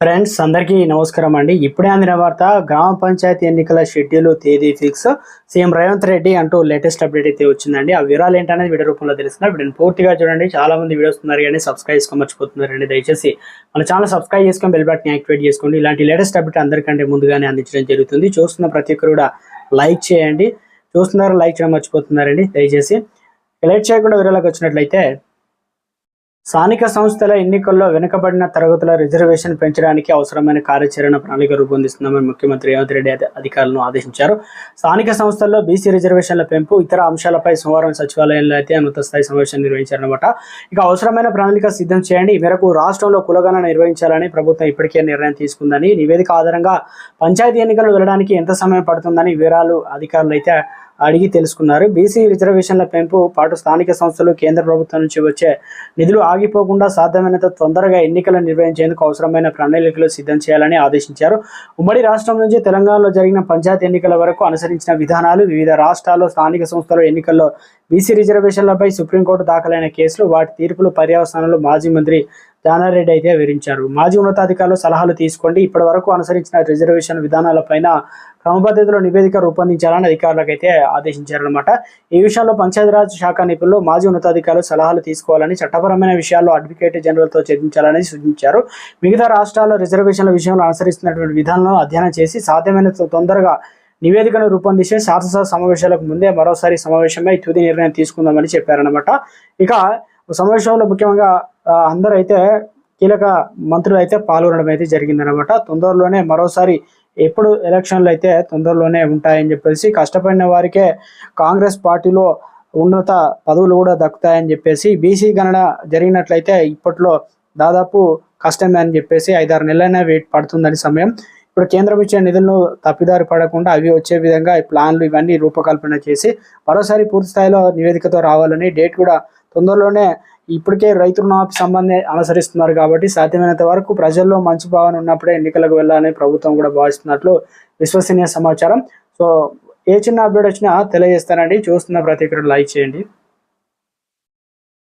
Friends అందరికీ నమస్కారం అండి. ఇప్పుడే అందిన వార్త గ్రామ పంచాయతీ ఎన్నికల షెడ్యూల్ తేదీ ఫిక్స్. సీఎం రేవంత్ రెడ్డి అంటూ లేటెస్ట్ అప్డేట్ అయితే వచ్చిందండి. ఆ వివరాలు ఏంటనేది వీడియో రూపంలో తెలుస్తున్నా వీడియోని పూర్తిగా చూడండి. చాలా మంది వీడియోస్ ఉన్నారు కానీ సబ్స్క్రైబ్ చేసుకొని మర్చిపోతున్నారండి. దయచేసి మన ఛానల్ సబ్స్క్రైబ్ చేసుకొని బెల్ బటన్ యాక్టివేట్ చేసుకోండి. ఇలాంటి లేటెస్ట్ అప్డేట్ అందరికంటే ముందుగానే అందించడం జరుగుతుంది. చూస్తున్న ప్రతి ఒక్కరు కూడా లైక్ చేయండి. చూస్తున్నారు లైక్ చేయడం మర్చిపోతున్నారండి. దయచేసి లేట్ చేయకుండా వివరాలకు వచ్చినట్లయితే స్థానిక సంస్థల ఎన్నికల్లో వెనుకబడిన తరగతుల రిజర్వేషన్ పెంచడానికి అవసరమైన కార్యాచరణ ప్రణాళిక రూపొందిస్తున్నామని ముఖ్యమంత్రి రేవంత్ రెడ్డి అధికారులను ఆదేశించారు. స్థానిక సంస్థల్లో బీసీ రిజర్వేషన్ల పెంపు ఇతర అంశాలపై సోమవారం సచివాలయంలో అయితే ఉన్నత స్థాయి సమావేశం నిర్వహించారన్నమాట. ఇక అవసరమైన ప్రణాళిక సిద్ధం చేయండి. ఈ మేరకు రాష్ట్రంలో కులగణన నిర్వహించాలని ప్రభుత్వం ఇప్పటికే నిర్ణయం తీసుకుందని నివేదిక ఆధారంగా పంచాయతీ ఎన్నికలు వెళ్ళడానికి ఎంత సమయం పడుతుందని వివరాలు అధికారులు అయితే అడిగి తెలుసుకున్నారు. బీసీ రిజర్వేషన్ల పెంపు పాటు స్థానిక సంస్థలు కేంద్ర ప్రభుత్వం నుంచి వచ్చే నిధులు ఆగిపోకుండా సాధ్యమైనంత తొందరగా ఎన్నికలు నిర్వహించేందుకు అవసరమైన ప్రణాళికలు సిద్ధం చేయాలని ఆదేశించారు. ఉమ్మడి రాష్ట్రం నుంచి తెలంగాణలో జరిగిన పంచాయతీ ఎన్నికల వరకు అనుసరించిన విధానాలు వివిధ రాష్ట్రాల్లో స్థానిక సంస్థల ఎన్నికల్లో బీసీ రిజర్వేషన్లపై సుప్రీంకోర్టు దాఖలైన కేసులు వాటి తీర్పులు పర్యవసానాలు మాజీ మంత్రి జానారెడ్డి అయితే వివరించారు. మాజీ ఉన్నతాధికారులు సలహాలు తీసుకోండి. ఇప్పటి వరకు అనుసరించిన రిజర్వేషన్ విధానాలపైన క్రమపద్ధతిలో నివేదిక రూపొందించాలని అధికారులకు అయితే ఆదేశించారనమాట ఈ విషయాల్లో పంచాయతీరాజ్ శాఖ నిపుణులు మాజీ ఉన్నతాధికారులు సలహాలు తీసుకోవాలని చట్టపరమైన విషయాల్లో అడ్వకేట్ జనరల్తో చర్చించాలని సూచించారు. మిగతా రాష్ట్రాల్లో రిజర్వేషన్ల విషయంలో అనుసరిస్తున్నటువంటి విధానాలను అధ్యయనం చేసి సాధ్యమైన తొందరగా నివేదికను రూపొందిస్తే శాసనసభ సమావేశాలకు ముందే మరోసారి సమావేశమై తుది నిర్ణయం తీసుకుందామని చెప్పారనమాట ఇక సమావేశంలో ముఖ్యంగా అందరూ అయితే కీలక మంత్రులు అయితే పాల్గొనడం అయితే జరిగిందనమాట తొందరలోనే మరోసారి ఎప్పుడు ఎలక్షన్లు అయితే తొందరలోనే ఉంటాయని చెప్పేసి కష్టపడిన వారికే కాంగ్రెస్ పార్టీలో ఉన్నత పదవులు కూడా దక్కుతాయని చెప్పేసి బీసీ గణన జరిగినట్లయితే ఇప్పట్లో దాదాపు కష్టమే అని చెప్పేసి ఐదారు నెలలైనా వెయిట్ పడుతుందని సమయం. ఇప్పుడు కేంద్రం ఇచ్చే నిధులను తప్పిదారి పడకుండా అవి వచ్చే విధంగా ఈ ప్లాన్లు ఇవన్నీ రూపకల్పన చేసి మరోసారి పూర్తి స్థాయిలో నివేదికతో రావాలని డేట్ కూడా తొందరలోనే ఇప్పటికే రైతు రుణమాఫీ సంబంధం అనుసరిస్తున్నారు కాబట్టి సాధ్యమైనంత వరకు ప్రజల్లో మంచి భావన ఉన్నప్పుడే ఎన్నికలకు వెళ్ళాలని ప్రభుత్వం కూడా భావిస్తున్నట్లు విశ్వసనీయ సమాచారం. సో ఏ చిన్న అప్డేట్ వచ్చినా తెలియజేస్తానండి. చూస్తున్న ప్రతి ఒక్కరు లైక్ చేయండి.